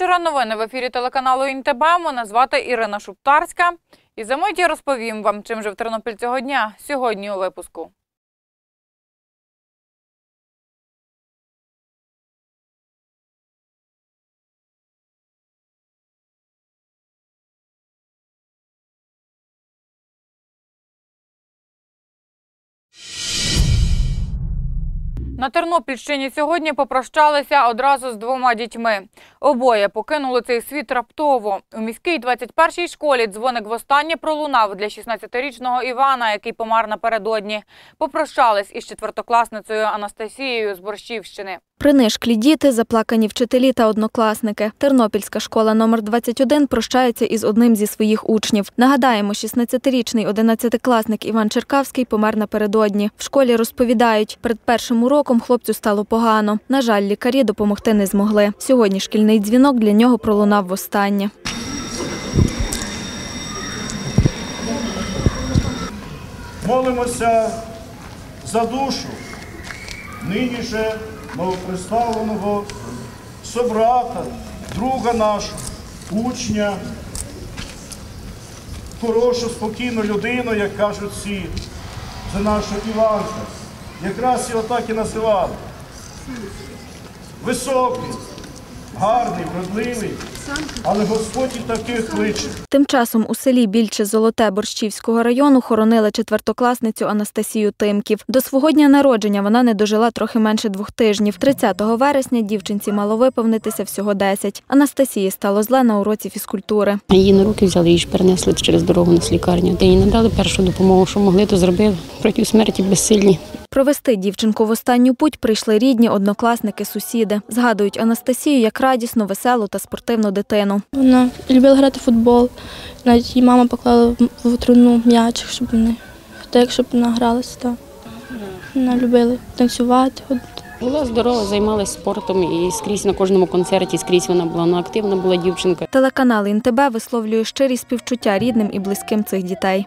Вечора. Новини в ефірі телеканалу ІНТБ. Мене звати Ірина Шуптарська. І за мить я розповім вам, чим же в Тернопіль цього дня сьогодні у випуску. На Тернопільщині сьогодні попрощалися одразу з двома дітьми. Обоє покинули цей світ раптово. У міській 21-й школі дзвоник востаннє пролунав для 16-річного Івана, який помер напередодні. Попрощались із четвертокласницею Анастасією з Борщівщини. Принишклі діти, заплакані вчителі та однокласники. Тернопільська школа номер 21 прощається із одним зі своїх учнів. Нагадаємо, 16-річний 11-класник Іван Черкавський помер напередодні. В школі розповідають, перед першим уроком хлопцю стало погано. На жаль, лікарі допомогти не змогли. Сьогодні шкільний дзвінок для нього пролунав востаннє. Молимося за душу нині же новоприставленого собрата, друга нашого, учня, хорошу, спокійну людину, як кажуть всі, це нашого Іванка. Якраз його так і називали. Високий, гарний, вродливий, але Господь і таких кличе. Тим часом у селі Більче Золоте Борщівського району хоронили четвертокласницю Анастасію Тимків. До свого дня народження вона не дожила трохи менше двох тижнів. 30 вересня дівчинці мало виповнитися всього 10. Анастасії стало зле на уроці фізкультури. Її на руки взяли, її ж перенесли через дорогу нас в лікарню. Та їй надали першу допомогу, що могли, то зробили. Проти смерті безсильні. Провести дівчинку в останню путь прийшли рідні, однокласники, сусіди. Згадують Анастасію як радісну, веселу та спортивну дитину. Вона любила грати в футбол. Навіть її мама поклала в- труну м'ячик, щоб вони так, щоб вона гралася. Так. Вона любила танцювати. Була здорова, займалася спортом і скрізь на кожному концерті, скрізь вона була ну, активна була дівчинка. Телеканал «ІНТБ» висловлює щирі співчуття рідним і близьким цих дітей.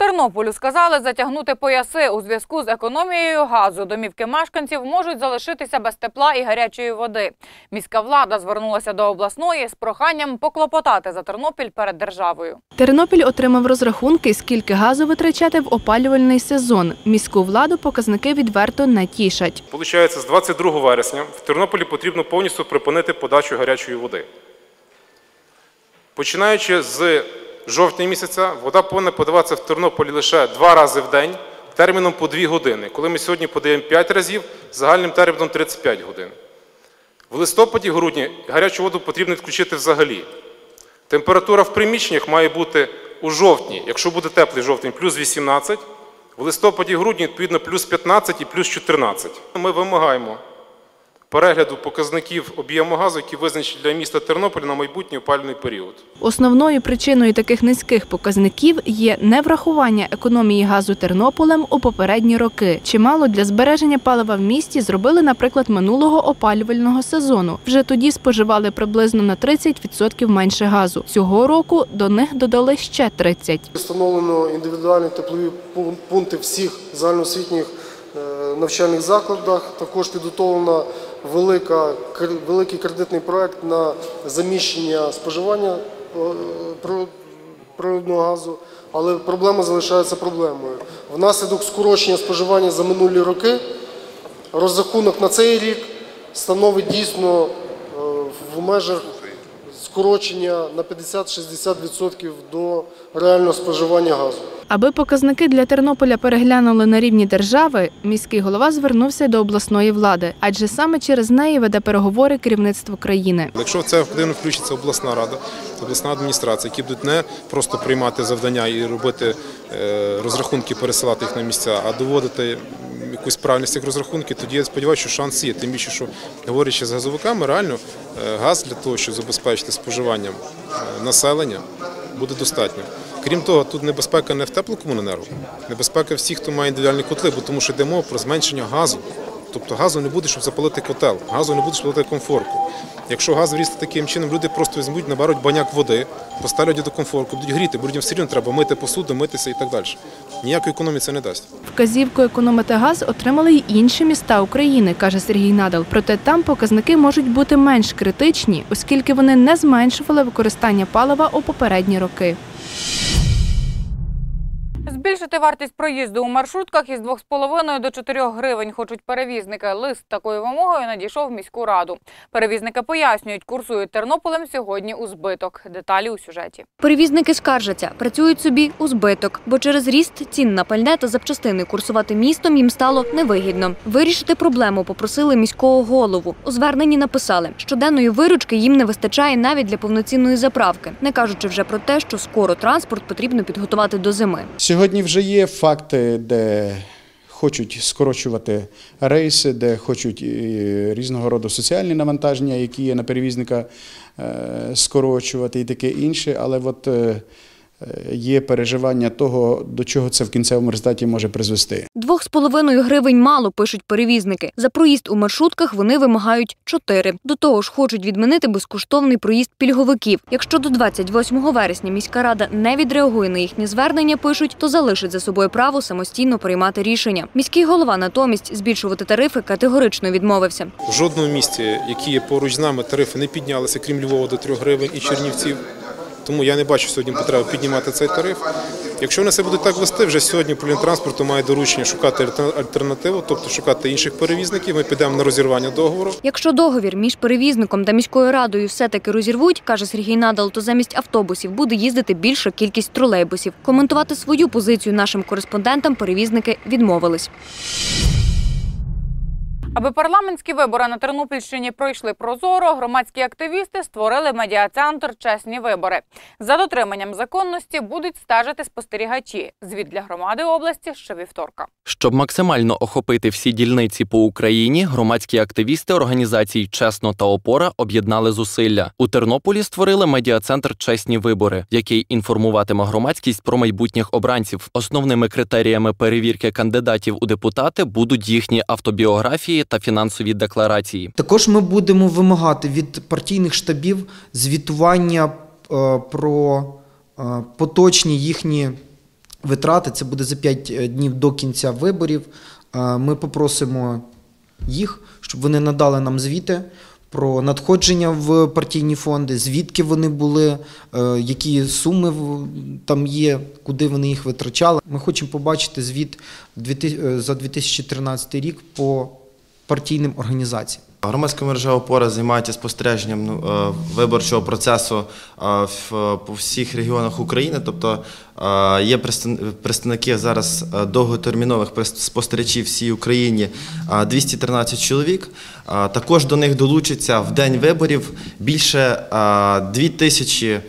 Тернополю сказали затягнути пояси у зв'язку з економією газу. Домівки мешканців можуть залишитися без тепла і гарячої води. Міська влада звернулася до обласної з проханням поклопотати за Тернопіль перед державою. Тернопіль отримав розрахунки, скільки газу витрачати в опалювальний сезон. Міську владу показники відверто не тішать. Получається, з 22 вересня в Тернополі потрібно повністю припинити подачу гарячої води. Починаючи з жовтня місяця, вода повинна подаватися в Тернополі лише два рази в день, терміном по 2 години. Коли ми сьогодні подаємо 5 разів, загальним терміном 35 годин. В листопаді-грудні гарячу воду потрібно відключити взагалі. Температура в приміщеннях має бути у жовтні, якщо буде теплий жовтень, плюс 18, в листопаді-грудні, відповідно, плюс 15 і плюс 14. Ми вимагаємо перегляду показників об'єму газу, які визначені для міста Тернополя на майбутній опалювальний період. Основною причиною таких низьких показників є неврахування економії газу Тернополем у попередні роки. Чимало для збереження палива в місті зробили, наприклад, минулого опалювального сезону. Вже тоді споживали приблизно на 30% менше газу. Цього року до них додали ще 30%. Встановлено індивідуальні теплові пун- пункти всіх загальноосвітніх е, навчальних закладах. Також підготовлено велика, великий кредитний проект на заміщення споживання е, природного газу, але проблема залишається проблемою. Внаслідок скорочення споживання за минулі роки розрахунок на цей рік становить дійсно е, в межах скорочення на 50-60% до реального споживання газу. Аби показники для Тернополя переглянули на рівні держави, міський голова звернувся до обласної влади, адже саме через неї веде переговори керівництво країни. Якщо в це активно включиться обласна рада, обласна адміністрація, які будуть не просто приймати завдання і робити е, розрахунки, пересилати їх на місця, а доводити якусь правильність цих розрахунків, тоді я сподіваюся, що шанс є. Тим більше, що говорячи з газовиками, реально е, газ для того, щоб забезпечити споживанням е, населення, буде достатньо. Крім того, тут небезпека не в теплокомуненерго, небезпека всіх, хто має індивідуальні котли, бо тому що йде мова про зменшення газу. Тобто газу не буде, щоб запалити котел, газу не буде, щоб запалити комфорку. Якщо газ врісти таким чином, люди просто візьмуть, наберуть баняк води, поставлять до комфорку, будуть гріти, бо людям все рівно треба мити посуду, митися і так далі. Ніякої економії це не дасть. Вказівку економити газ отримали й інші міста України, каже Сергій Надал. Проте там показники можуть бути менш критичні, оскільки вони не зменшували використання палива у попередні роки. Збільшити вартість проїзду у маршрутках із 2,5 до 4 гривень хочуть перевізники. Лист такою вимогою надійшов в міську раду. Перевізники пояснюють, курсують Тернополем сьогодні у збиток. Деталі у сюжеті. Перевізники скаржаться, працюють собі у збиток, бо через ріст цін на пальне та запчастини курсувати містом їм стало невигідно. Вирішити проблему попросили міського голову. У зверненні написали, щоденної виручки їм не вистачає навіть для повноцінної заправки, не кажучи вже про те, що скоро транспорт потрібно підготувати до зими. Сьогодні вже є факти, де хочуть скорочувати рейси, де хочуть різного роду соціальні навантаження, які є на перевізника, е, скорочувати і таке інше. Але от е, е, є переживання того, до чого це в кінцевому результаті може призвести. Двох з половиною гривень мало пишуть перевізники. За проїзд у маршрутках вони вимагають чотири. До того ж, хочуть відмінити безкоштовний проїзд пільговиків. Якщо до 28 вересня міська рада не відреагує на їхні звернення, пишуть, то залишить за собою право самостійно приймати рішення. Міський голова натомість збільшувати тарифи категорично відмовився. В жодному місті, які є поруч з нами, тарифи не піднялися, крім Львова до 3 гривень і Чернівців. Тому я не бачу сьогодні потреби піднімати цей тариф. Якщо вони себе будуть так вести, вже сьогодні управління транспорту має доручення шукати альтер- альтернативу, тобто шукати інших перевізників. Ми підемо на розірвання договору. Якщо договір між перевізником та міською радою все-таки розірвуть, каже Сергій Надал, то замість автобусів буде їздити більша кількість тролейбусів. Коментувати свою позицію нашим кореспондентам перевізники відмовились. Аби парламентські вибори на Тернопільщині пройшли прозоро, громадські активісти створили медіа-центр Чесні вибори. За дотриманням законності будуть стежити спостерігачі. Звіт для громади області щовівторка. Щоб максимально охопити всі дільниці по Україні, громадські активісти організацій Чесно та Опора об'єднали зусилля. У Тернополі створили медіа-центр Чесні вибори, який інформуватиме громадськість про майбутніх обранців. Основними критеріями перевірки кандидатів у депутати будуть їхні автобіографії та фінансові декларації. Також ми будемо вимагати від партійних штабів звітування е, про е, поточні їхні витрати. Це буде за 5 днів до кінця виборів. Е, Ми попросимо їх, щоб вони надали нам звіти. Про надходження в партійні фонди, звідки вони були, е, які суми там є, куди вони їх витрачали. Ми хочемо побачити звіт е, за 2013 рік по партійним організаціям. Громадська мережа опора займається спостереженням ну, е, виборчого процесу е, в- по всіх регіонах України. Тобто е, є представ- представники зараз довготермінових спостерігачів всій Україні е, 213 чоловік. Також до них долучиться в день виборів більше 2000 е,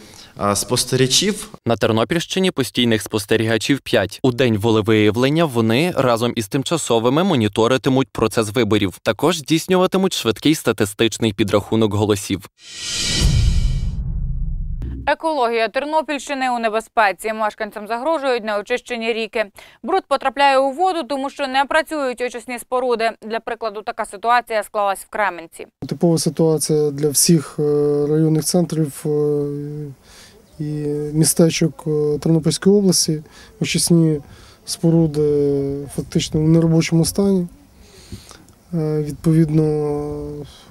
спостерігачів На Тернопільщині постійних спостерігачів 5. У день волевиявлення вони разом із тимчасовими моніторитимуть процес виборів. Також здійснюватимуть швидкий статистичний підрахунок голосів. Екологія Тернопільщини у небезпеці. Мешканцям загрожують неочищені ріки. Бруд потрапляє у воду, тому що не працюють очисні споруди. Для прикладу, така ситуація склалась в Кременці. Типова ситуація для всіх е, районних центрів е, і містечок е, Тернопільської області. Очисні споруди фактично в неробочому стані. Е, Відповідно,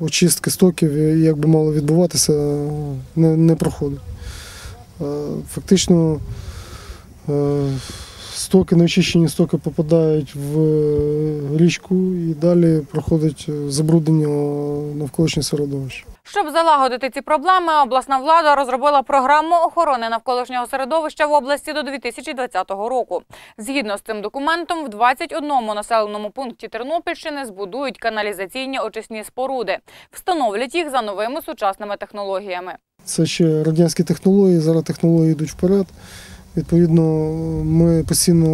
очистки стоків, як би мало відбуватися, не, не проходить. Е, Фактично е, стоки, неочищені стоки попадають в річку і далі проходить забруднення навколишнього середовища. Щоб залагодити ці проблеми, обласна влада розробила програму охорони навколишнього середовища в області до 2020 року. Згідно з цим документом, в 21 населеному пункті Тернопільщини збудують каналізаційні очисні споруди, встановлять їх за новими сучасними технологіями. Це ще радянські технології, зараз технології йдуть вперед. Відповідно, ми постійно,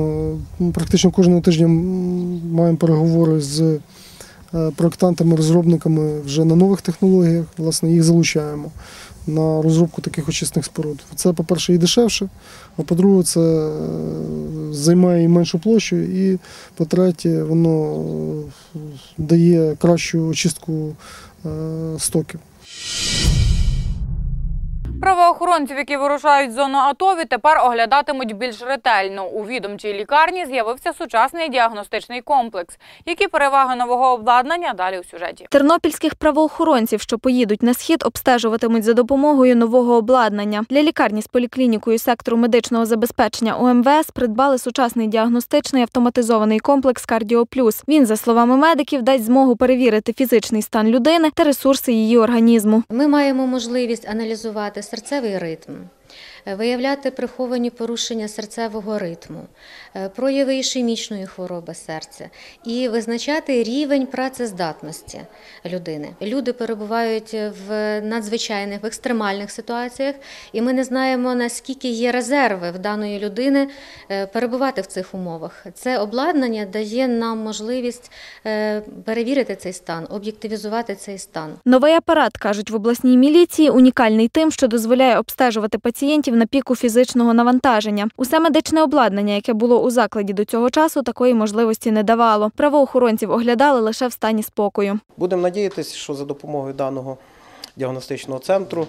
ну, практично кожного тижня маємо переговори з е, проектантами, розробниками вже на нових технологіях, власне, їх залучаємо на розробку таких очисних споруд. Це, по-перше, і дешевше, а по-друге, це е, займає і меншу площу, і по-третє, воно е, дає кращу очистку стоків. Правоохоронців, які вирушають зону АТО, тепер оглядатимуть більш ретельно. У відомчій лікарні з'явився сучасний діагностичний комплекс. Які переваги нового обладнання далі у сюжеті? Тернопільських правоохоронців, що поїдуть на схід, обстежуватимуть за допомогою нового обладнання. Для лікарні з поліклінікою сектору медичного забезпечення УМВС придбали сучасний діагностичний автоматизований комплекс Кардіо Плюс. Він, за словами медиків, дасть змогу перевірити фізичний стан людини та ресурси її організму. Ми маємо можливість аналізувати серцевий ритм, виявляти приховані порушення серцевого ритму, е, прояви ішемічної хвороби серця і визначати рівень працездатності людини. Люди перебувають в надзвичайних, в екстремальних ситуаціях, і ми не знаємо, наскільки є резерви в даної людини е, перебувати в цих умовах. Це обладнання дає нам можливість е, перевірити цей стан, об'єктивізувати цей стан. Новий апарат, кажуть в обласній міліції, унікальний тим, що дозволяє обстежувати пацієнтів на піку фізичного навантаження. Усе медичне обладнання, яке було у закладі до цього часу, такої можливості не давало. Правоохоронців оглядали лише в стані спокою. Будемо надіятися, що за допомогою даного діагностичного центру,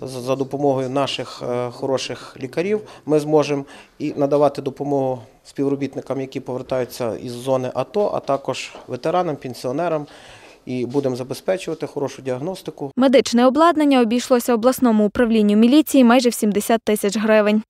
за за допомогою наших е, хороших лікарів, ми зможемо і надавати допомогу співробітникам, які повертаються із зони АТО, а також ветеранам, пенсіонерам. І будемо забезпечувати хорошу діагностику. Медичне обладнання обійшлося обласному управлінню міліції майже в 70 тисяч гривень.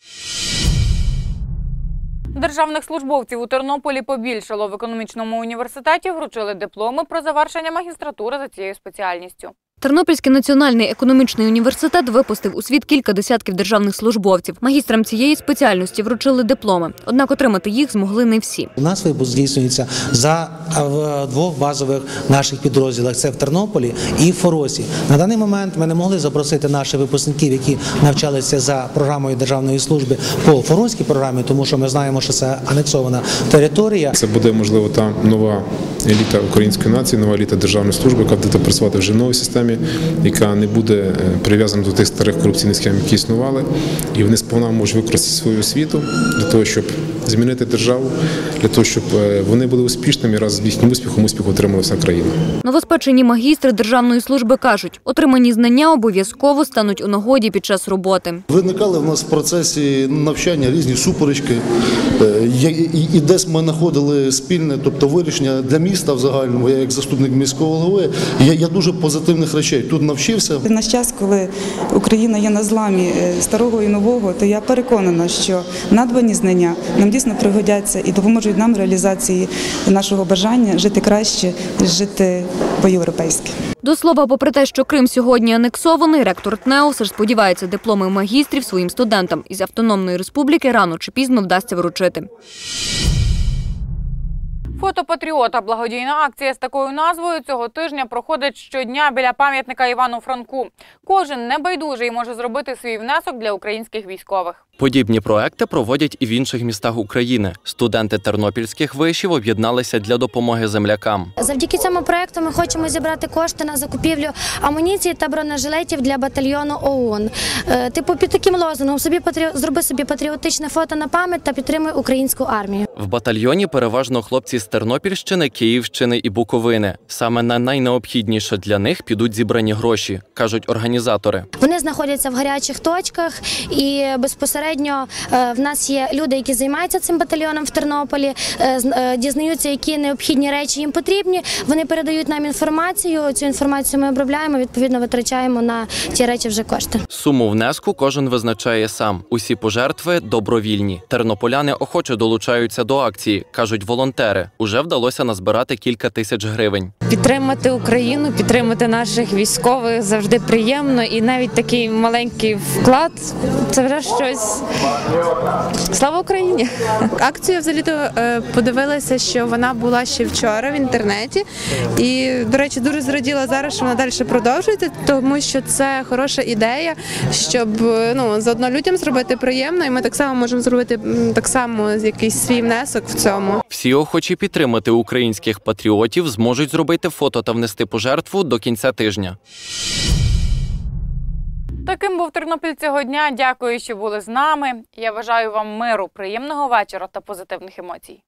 Державних службовців у Тернополі побільшало. В економічному університеті вручили дипломи про завершення магістратури за цією спеціальністю. Тернопільський національний економічний університет випустив у світ кілька десятків державних службовців. Магістрам цієї спеціальності вручили дипломи, однак отримати їх змогли не всі. У нас випуск здійснюється за в двох базових наших підрозділах: це в Тернополі і в Форосі. На даний момент ми не могли запросити наших випускників, які навчалися за програмою державної служби по форозькій програмі, тому що ми знаємо, що це анексована територія. Це буде можливо та нова еліта української нації, нова еліта державної служби, яка буде працювати вже в новій системі, яка не буде е, прив'язана до тих старих корупційних схем, які існували, і вони сповна можуть використати свою освіту для того, щоб змінити державу, для того, щоб е, вони були успішними і раз з їхнім успіхом успіх отримала вся країна. Новоспечені магістри державної служби кажуть, отримані знання обов'язково стануть у нагоді під час роботи. Виникали в нас в процесі навчання різні суперечки, е, і і десь ми знаходили спільне, тобто вирішення для міста в загальному. Я як заступник міського голови, я, я дуже позитивних речей тут навчився. В наш час, коли Україна є на зламі е, старого і нового, то я переконана, що надбані знання нам дійсно пригодяться і допоможуть нам в реалізації нашого бажання жити краще, жити по-європейськи. До слова, попри те, що Крим сьогодні анексований, ректор ТНЕО все ж сподівається, дипломи магістрів своїм студентам із автономної республіки рано чи пізно вдасться вручити. Фото патріота благодійна акція з такою назвою цього тижня проходить щодня біля пам'ятника Івану Франку. Кожен небайдужий може зробити свій внесок для українських військових. Подібні проекти проводять і в інших містах України. Студенти тернопільських вишів об'єдналися для допомоги землякам. Завдяки цьому проекту ми хочемо зібрати кошти на закупівлю амуніції та бронежилетів для батальйону ОУН. Е, Типу під таким лозунгом собі патріо... зроби собі патріотичне фото на пам'ять та підтримуй українську армію. В батальйоні переважно хлопці з Тернопільщини, Київщини і Буковини. Саме на найнеобхідніше для них підуть зібрані гроші, кажуть організатори. Вони знаходяться в гарячих точках, і безпосередньо е, в нас є люди, які займаються цим батальйоном в Тернополі, е, е, дізнаються, які необхідні речі їм потрібні. Вони передають нам інформацію. Цю інформацію ми обробляємо. Відповідно, витрачаємо на ті речі вже кошти. Суму внеску кожен визначає сам. Усі пожертви добровільні. Тернополяни охоче долучаються до акції, кажуть волонтери. Уже вдалося назбирати кілька тисяч гривень. Підтримати Україну, підтримати наших військових завжди приємно, і навіть такий маленький вклад це вже щось. Слава Україні! Акцію взагалі подивилася, що вона була ще вчора в інтернеті. І, до речі, дуже зраділа зараз, що вона далі продовжується, тому що це хороша ідея, щоб е, ну, заодно людям зробити приємно, і ми так само можемо зробити так само якийсь свій внесок в цьому. Всі охочі підтримати українських патріотів зможуть зробити фото та внести пожертву до кінця тижня. Таким був Тернопіль цього дня. Дякую, що були з нами. Я бажаю вам миру, приємного вечора та позитивних емоцій.